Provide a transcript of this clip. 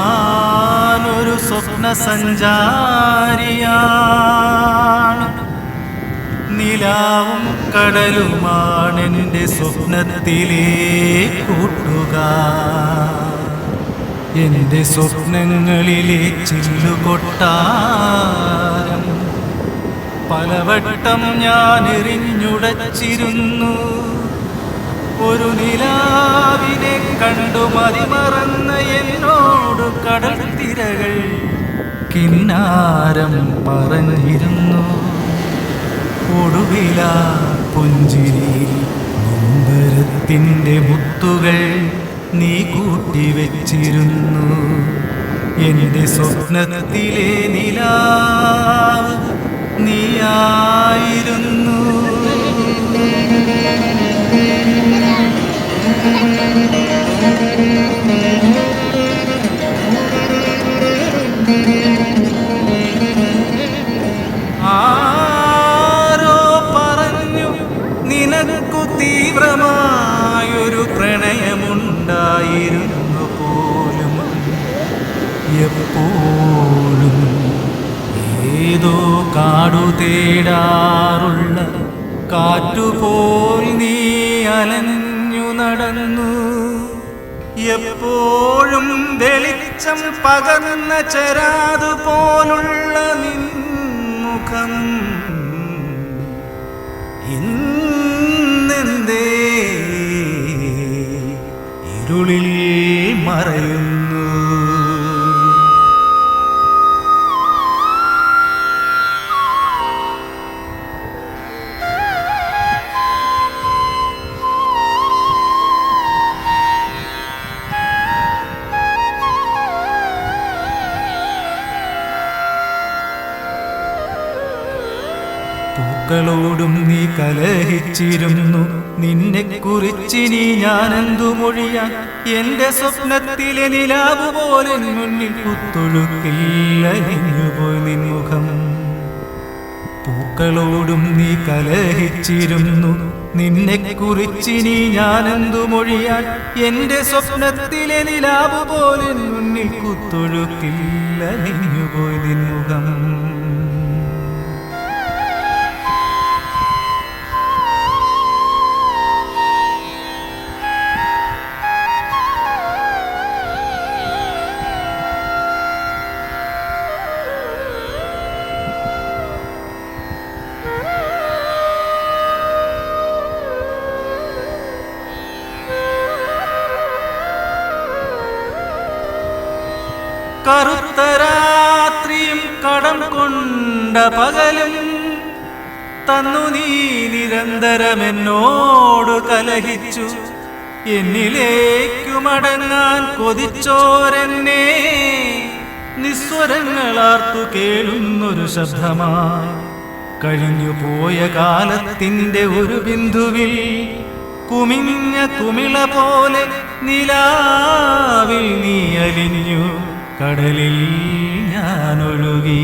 ഞാനൊരു സ്വപ്ന സഞ്ചാരിയാണ് നിലാവും കടലുമാണെന്റെ സ്വപ്നത്തിലെ കൂട്ടുക. എന്റെ സ്വപ്നങ്ങളിലെ ചില്ലുകൊട്ടാരം പലവട്ടം ഞാൻ എറിഞ്ഞുടച്ചിരുന്നു ഒരു നിലാവിനെ കണ്ടു മതിമറന്ന എന്നോട് കടൽ തിരകൾ കിന്നാരം പറഞ്ഞിരുന്നു. ഒടുവില പുഞ്ചിരി നൊമ്പരത്തിന്റെ മുത്തുകൾ നീ കൂട്ടിവെച്ചിരുന്നു എന്റെ സ്വപ്നത്തിലെ നിലാവ് നീയായിരുന്നു. ആരോ പറഞ്ഞു നിനക്കു തീവ്രമായൊരു പ്രണയമുണ്ടായിരുന്നു പോലും. എപ്പോഴും കാടു തേടാറുള്ള കാറ്റുപോൽ നീ അലഞ്ഞു നടന്നു. എപ്പോഴും വെളിച്ചം പകർന്ന ചരാതുപോലുള്ള നിൻമുഖം. ഇന്നെന്തേ? ഇരുളിൽ മറയുന്നു പൂക്കളോടും നീ കലഹിച്ചിരുന്നു. നിന്നെ കുറിച്ചിനി ഞാനെന്തു മൊഴിയാൻ? എന്റെ സ്വപ്നത്തിലെ നിലാവ് പോലെ മുന്നിൽ നിൻ മുഖം പൂക്കളോടും നീ കലഹിച്ചിരുന്നു. നിന്നെ കുറിച്ചിനി ഞാനെന്തു മൊഴിയാൻ? എന്റെ സ്വപ്നത്തിലെ നിലാവ് പോലെ മുന്നിൽ നിൻ നിൻമുഖം. കറുത്ത രാത്രിയും കടം കൊണ്ട പകലും തന്നു നീ നിരന്തരം എന്നോട് കലഹിച്ചു. എന്നിലേക്കു മടങ്ങാൻ കൊതിച്ചോരെന്നെ നിസ്വരങ്ങളാർത്തു കേളുന്നൊരു ശബ്ദമായി. കഴിഞ്ഞു കാലത്തിന്റെ ഒരു ബിന്ദുവിൽ കുമിഞ്ഞ കുമിള പോലെ നിലാവിൽ നീ അലിഞ്ഞു. കടലിൽ ഞാനൊഴുകി.